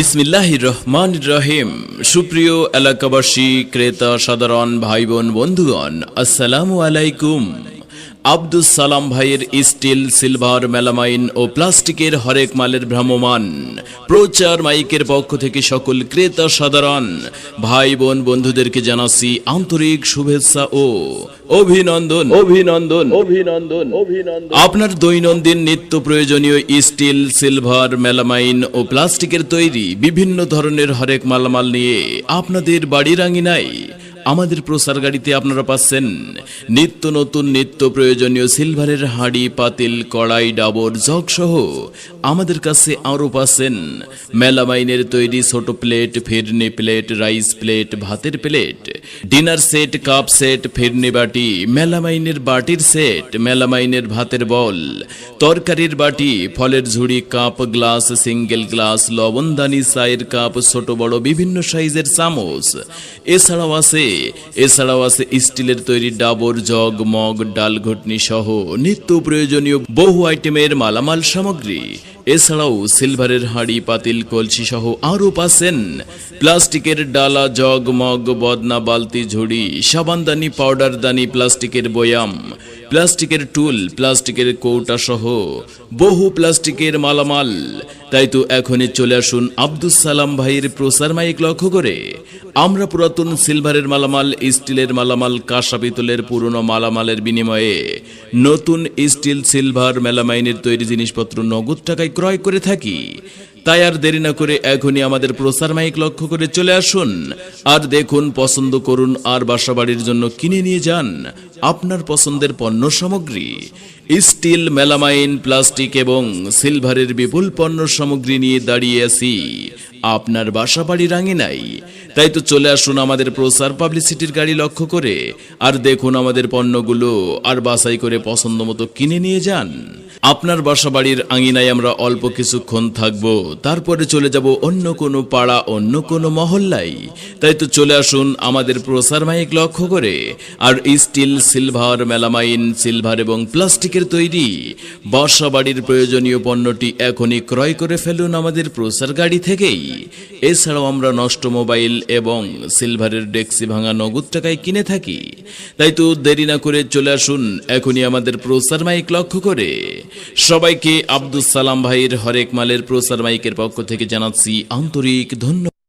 বিসমিল্লাহ রহমান রহিম সুপ্রিয় এলাকাবাসী ক্রেতা সাধারণ ভাই বোন বন্ধুগণ আসসালামু আলাইকুম। আব্দুস সালাম ভাইয়ের স্টিল সিলভার মেলামাইন ও প্লাস্টিকের হরেক মালের ভ্রাম্যমান প্রচার মাইকের পক্ষ থেকে সকল ক্রেতা সাধারণ ভাই বোন বন্ধুদেরকে জানাচ্ছি আন্তরিক শুভেচ্ছা ও অভিনন্দন। অভিনন্দন। অভিনন্দন। অভিনন্দন। আপনার দৈনন্দিন নিত্য প্রয়োজনীয় স্টিল সিলভার মেলামাইন ও প্লাস্টিকের তৈরি বিভিন্ন ধরনের হরেক মালামাল নিয়ে আপনাদের বাড়ির আঙিনায় আমাদের প্রসার গাড়িতে আপনারা পাচ্ছেন নিত্য নতুন, নিত্য প্রয়োজনীয় সিলভারের হাঁড়ি, পাতিল, কড়াই, ডাবর, জগ সহ আমাদের কাছে আরও পাচ্ছেন মেলামাইনের তৈরি ছোট plate, phirni plate, rice plate, ভাতের plate. Dinner set cup set phirni বাটি। মেলামাইনের বাটির সেট মেলামাইনের ভাতের বল। তরকারির বাটি, ফলের ঝুড়ি, কাপ, গ্লাস, সিঙ্গেল গ্লাস, লবণদানি, চায়ের কাপ, ছোট, বড়, বিভিন্ন সাইজের চামচ। এছাড়াও আছে এছাড়াও আছে স্টিলের তৈরি ডাবর, জগ, মগ, ডাল ঘটনি সহ নিত্য প্রয়োজনীয় বহু আইটেমের মালামাল সামগ্রী। এছাড়াও সিলভারের হাঁড়ি, পাতিল, কলসি সহ আরও পাচ্ছেন প্লাস্টিকের ডালা, জগ, মগ, বদনা, বালতি, ঝুড়ি, সাবানদানি পাউডারদানি প্লাস্টিকের বয়াম, প্লাস্টিকের টুল, প্লাস্টিকের কৌটা সহ বহু প্লাস্টিকের মালামাল। তাই তো এখনই চলে আসুন আব্দুস সালাম ভাইয়ের প্রসার মাইক লক্ষ্য করে। আমরা পুরাতন সিলভারের মালামাল, স্টিলের মালামাল, কাঁসা পিতলের পুরনো মালামালের বিনিময়ে নতুন স্টিল, সিলভার, মেলামাইনের তৈরি জিনিসপত্র নগদ টাকায় ক্রয় করে থাকি। তাই আর দেরি না করে এখনই আমাদের প্রসার মাইক লক্ষ্য করে চলে আসুন। আর দেখুন, পছন্দ করুন আর বাসাবাড়ির জন্য কিনে নিয়ে যান আপনার পছন্দের পণ্য সামগ্রী। স্টিল, মেলামাইন, প্লাস্টিক এবং সিলভারের বিপুল পণ্য সামগ্রী নিয়ে দাঁড়িয়ে আছি। আপনার বাসা বাড়ি রাঙে নাই তাই তো চলে আসুন আমাদের প্রসার পাবলিসিটির গাড়ি লক্ষ্য করে। আর দেখুন আমাদের পণ্যগুলো আর বাছাই করে পছন্দ মতো কিনে নিয়ে যান। আপনার বাসা বাড়ির আঙিনায় আমরা অল্প কিছুক্ষণ থাকব। তারপরে চলে যাব অন্য কোনো পাড়া, অন্য কোনো মহল্লায়। তাই তো চলে আসুন আমাদের প্রসার মাইক লক্ষ্য করে। আর স্টিল, সিলভার, মেলামাইন, সিলভার এবং প্লাস্টিকের তৈরি। বাসা বাড়ির প্রয়োজনীয় পণ্যটি এখনই ক্রয় করে ফেলুন আমাদের প্রসার গাড়ি থেকেই। এছাড়াও আমরা নষ্ট মোবাইল এবং সিলভারের ডেক্সি ভাঙা নগদ টাকায় কিনে থাকি। তাই তো দেরি না করে চলে আসুন, এখনই আমাদের প্রসার মাইক লক্ষ্য করে। সবাইকে আব্দুস সালাম ভাইয়ের হরেক মালের প্রসার মাইকের পক্ষ থেকে জানাচ্ছি আন্তরিক ধন্যবাদ।